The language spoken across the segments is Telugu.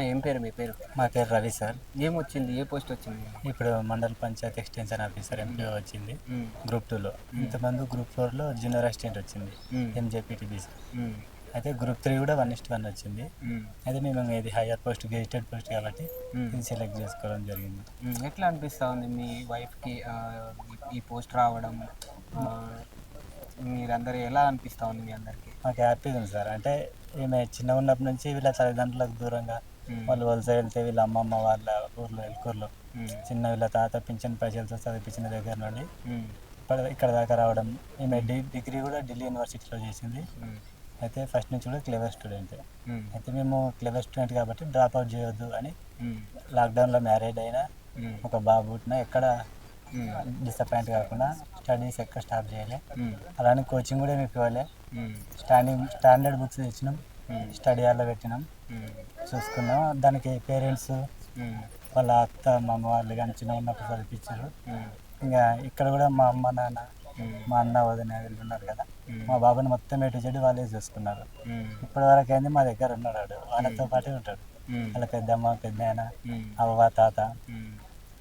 అన్న ఏం పేరు మీ పేరు మా పేరు రవి సార్ ఏం వచ్చింది ఏ పోస్ట్ వచ్చింది ఇప్పుడు మండల పంచాయత్ ఎక్స్టెన్షన్ ఆఫీసర్ ఎంపీ వచ్చింది మ్మ్. గ్రూప్ టూలో ఇంతమంది గ్రూప్ ఫోర్లో జూనియర్ అసిస్టెంట్ వచ్చింది మ్మ్. ఎంజేపీటీబీసీ మ్మ్. అయితే గ్రూప్ త్రీ కూడా వన్ ఇస్ట్ వన్ వచ్చింది మ్మ్. అయితే మేము ఇది హయ్యర్ పోస్ట్ గెజిటెడ్ పోస్ట్ కాబట్టి మ్మ్. ఇది సెలెక్ట్ చేసుకోవడం జరిగింది మ్మ్. ఎట్లా అనిపిస్తా ఉంది మీ వైఫ్కి ఈ- పోస్ట్ రావడం మీరందరూ ఎలా అనిపిస్తా ఉంది మీ అందరికి మాకు హ్యాపీగా ఉంది సార్ అంటే ఈమె చిన్న ఉన్నప్పటి నుంచి వీళ్ళ తల్లిదండ్రులకు దూరంగా మ్మ్. వాళ్ళు వలస వెళ్తే వీళ్ళ అమ్మమ్మ వాళ్ళ ఊర్లో ఎల్కూరులో మ్మ్. చిన్న వీళ్ళ తాత పింఛన్ పైసలతో చదివించిన దగ్గర నుండి మ్మ్. ఇక్కడ ఇక్కడ దాకా రావడం ఈమె డిగ్రీ కూడా ఢిల్లీ యూనివర్సిటీలో చేసింది మ్మ్. అయితే ఫస్ట్ నుంచి కూడా క్లెవర్ స్టూడెంట్ మ్మ్. అయితే మేము క్లెవర్ స్టూడెంట్ కాబట్టి డ్రాప్ అవుట్ చేయొద్దు అని మ్మ్. లాక్డౌన్లో మ్యారేజ్ అయినా మ్మ్. ఒక బాబు పుట్టినా ఎక్కడ మ్మ్. డిసప్పాయింట్ కాకుండా స్టడీస్ ఎక్కడ స్టాప్ చేయలే మ్మ్. అలానే కోచింగ్ కూడా మీకు ఇవ్వలే మ్మ్. స్టాండింగ్ స్టాండర్డ్ బుక్స్ తెచ్చినాం మ్మ్. స్టడీ హాల్లో పెట్టినాం మ్మ్. చూసుకున్నాం దానికి పేరెంట్స్ మ్మ్. వాళ్ళ అత్త మా అమ్మ వాళ్ళు కానీ చిన్న ఉన్నప్పుడు చదివించారు మ్మ్. ఇంకా ఇక్కడ కూడా మా అమ్మ నాన్న మ్మ్. మా అన్న వదిన వీళ్ళు ఉన్నారు కదా మ్మ్. మా బాబుని మొత్తం ఎటు చెడు వాళ్ళే చూసుకున్నారు మ్మ్. ఇప్పటి వరకు ఏంది మా దగ్గర ఉన్నాడు. వాళ్ళతో పాటే ఉంటాడు మ్మ్. వాళ్ళ పెద్దమ్మ పెద్దనాయన మ్మ్. అవ్వ తాత మ్మ్.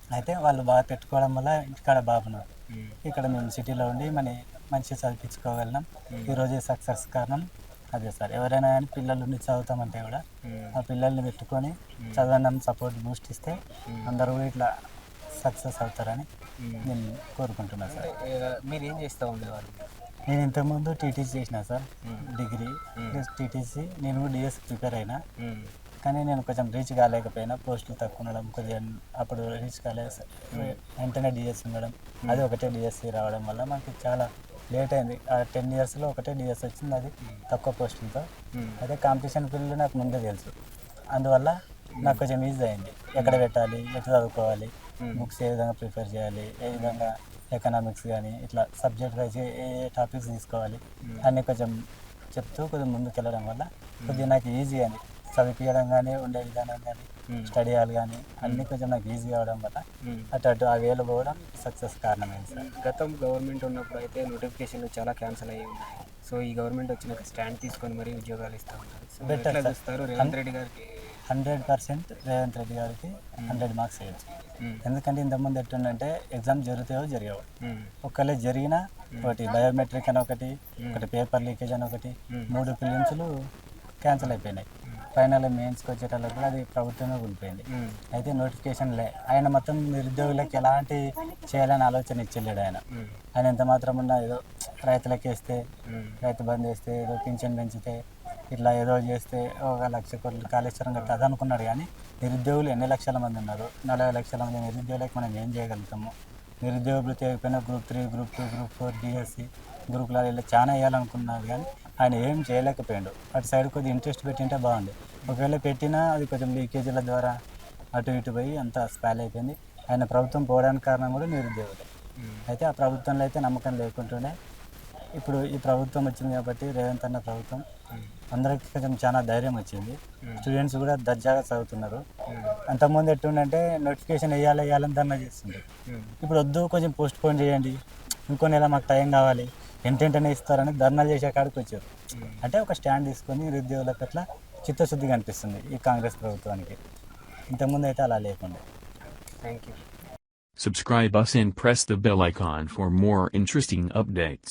అయితే వాళ్ళు బాగా పెట్టుకోవడం వల్ల ఇక్కడ బాబున్నారు మ్మ్. ఇక్కడ మేము సిటీలో ఉండి మన మంచిగా చదివించుకోగలం ఈరోజు సక్సెస్ కారణం అదే సార్ ఎవరైనా కానీ పిల్లలు ఉండి చదువుతామంటే కూడా మ్మ్. ఆ పిల్లల్ని పెట్టుకొని చదవడం సపోర్ట్ బూస్ట్ ఇస్తే అందరూ కూడా ఇట్లా సక్సెస్ అవుతారని మ్మ్. నేను కోరుకుంటున్నాను సార్ మీరు ఏం చేస్తూ ఉండేవారు నేను ఇంతకుముందు టీటీసీ చేసిన సార్. డిగ్రీ. ప్లస్ టీటీసీ నేను డిఎస్ ప్రిపేర్ అయినా. కానీ నేను కొంచెం రీచ్ కాలేకపోయినా పోస్టులు తక్కువ ఉండడం కొద్దిగా అప్పుడు రీచ్ కాలేదు సార్ వెంటనే డిఎస్ ఉండడం అది ఒకటే డిఎస్సి రావడం వల్ల మనకి చాలా లేట్ అయింది. ఆ టెన్ ఇయర్స్లో ఒకటే డిఎస్ వచ్చింది అది తక్కువ పోస్టులతో మ్మ్. అయితే కాంపిటీషన్ ఫీల్డ్ నాకు ముందే తెలుసు. అందువల్ల నాకు కొంచెం ఈజీ అయింది. ఎక్కడ పెట్టాలి ఎట్లా చదువుకోవాలి బుక్స్ ఏ విధంగా ప్రిఫర్ చేయాలి ఏ విధంగా ఎకనామిక్స్ కానీ ఇట్లా సబ్జెక్ట్ వైజ్ ఏ ఏ టాపిక్స్ తీసుకోవాలి అన్నీ కొంచెం చెప్తూ కొంచెం ముందుకు వెళ్ళడం వల్ల కొద్దిగా నాకు ఈజీ అని చదివించడం కానీ ఉండే విధానం కానీ మ్మ్. స్టడీ హాల్ కానీ అన్నీ కొంచెం నాకు ఈజీ అవడం వల్ల మ్మ్. అటు అటు ఆ వేలు పోవడం సక్సెస్ కారణమైంది సార్. గతం గవర్నమెంట్ ఉన్నప్పుడు అయితే నోటిఫికేషన్లు చాలా క్యాన్సిల్ అయ్యి ఉన్నాయి. సో ఈ గవర్నమెంట్ వచ్చినాక స్టాండ్ తీసుకొని మరీ ఉద్యోగాలు ఇస్తూ ఉన్నారు. సో ఎట్లా. చూస్తారు? రేవంత్ రెడ్డి గారికి హండ్రెడ్ పర్సెంట్ రేవంత్ రెడ్డి గారికి హండ్రెడ్ మార్క్స్ వేయచ్చు. ఎందుకంటే ఇంతకుముందు ఎట్టుందంటే ఎగ్జామ్ జరుగుతాయో జరిగావు. మ్మ్. ఒకవేళ జరిగినా ఒకటి బయోమెట్రిక్ అని ఒకటి ఒకటి పేపర్ లీకేజ్ అని ఒకటి మూడు ఫిలిమ్స్లు క్యాన్సిల్ అయిపోయినాయి ఫైనల్ మెయిన్స్కి వచ్చేటప్పుడు కూడా అది ప్రభుత్వమే కూలిపోయింది మ్మ్. అయితే నోటిఫికేషన్ లే ఆయన మొత్తం నిరుద్యోగులకు ఎలాంటి చేయాలని ఆలోచన ఇచ్చలేడు ఆయన. ఆయన ఎంత మాత్రం ఉన్నా ఏదో రైతులకు వేస్తే. రైతు బంద్ వేస్తే ఏదో పింఛన్ పెంచితే ఇట్లా ఏదో చేస్తే ఒక లక్ష కోట్లు కాళేశ్వరం కట్ట అది అనుకున్నాడు కానీ నిరుద్యోగులు ఎన్ని లక్షల మంది ఉన్నారు నలభై లక్షల మంది నిరుద్యోగులకు మనం ఏం చేయగలుగుతాము నిరుద్యోగ వృత్తి అయిపోయినా group three group two group four DSC గ్రూప్లో ఇలా చాలా వేయాలనుకున్నారు కానీ ఆయన ఏం చేయలేకపోయాడు. అటు సైడ్ కొద్దిగా ఇంట్రెస్ట్ పెట్టింటే బాగుంది ఒకవేళ పెట్టినా అది కొంచెం లీకేజీల ద్వారా అటు ఇటు పోయి అంతా స్పాల్ అయిపోయింది. ఆయన ప్రభుత్వం పోవడానికి కారణం కూడా నిరుద్యోగులే. అయితే ఆ ప్రభుత్వంలో అయితే నమ్మకం లేకుంటుండే. ఇప్పుడు ఈ ప్రభుత్వం వచ్చింది కాబట్టి రేవంత్ అన్న ప్రభుత్వం అందరికి కొంచెం చాలా ధైర్యం వచ్చింది. స్టూడెంట్స్ కూడా దర్జాగా చదువుతున్నారు. అంతకుముందు ఎట్టుండంటే నోటిఫికేషన్ వేయాలి వేయాలని ధర్నా చేస్తుంది. ఇప్పుడు వద్దు కొంచెం పోస్ట్ పోన్ చేయండి. ఇంకో నెల మాకు టైం కావాలి. ఎంటెంటనే ఇస్తారని ధర్నాలు చేసే కాడికి వచ్చారు. అంటే ఒక స్టాండ్ తీసుకొని నిరుద్యోగుల పట్ల చిత్తశుద్ధి కనిపిస్తుంది ఈ కాంగ్రెస్ ప్రభుత్వానికి. ఇంతకుముందు అయితే అలా లేకుండా. Thank you Subscribe us and press the bell icon for more interesting updates.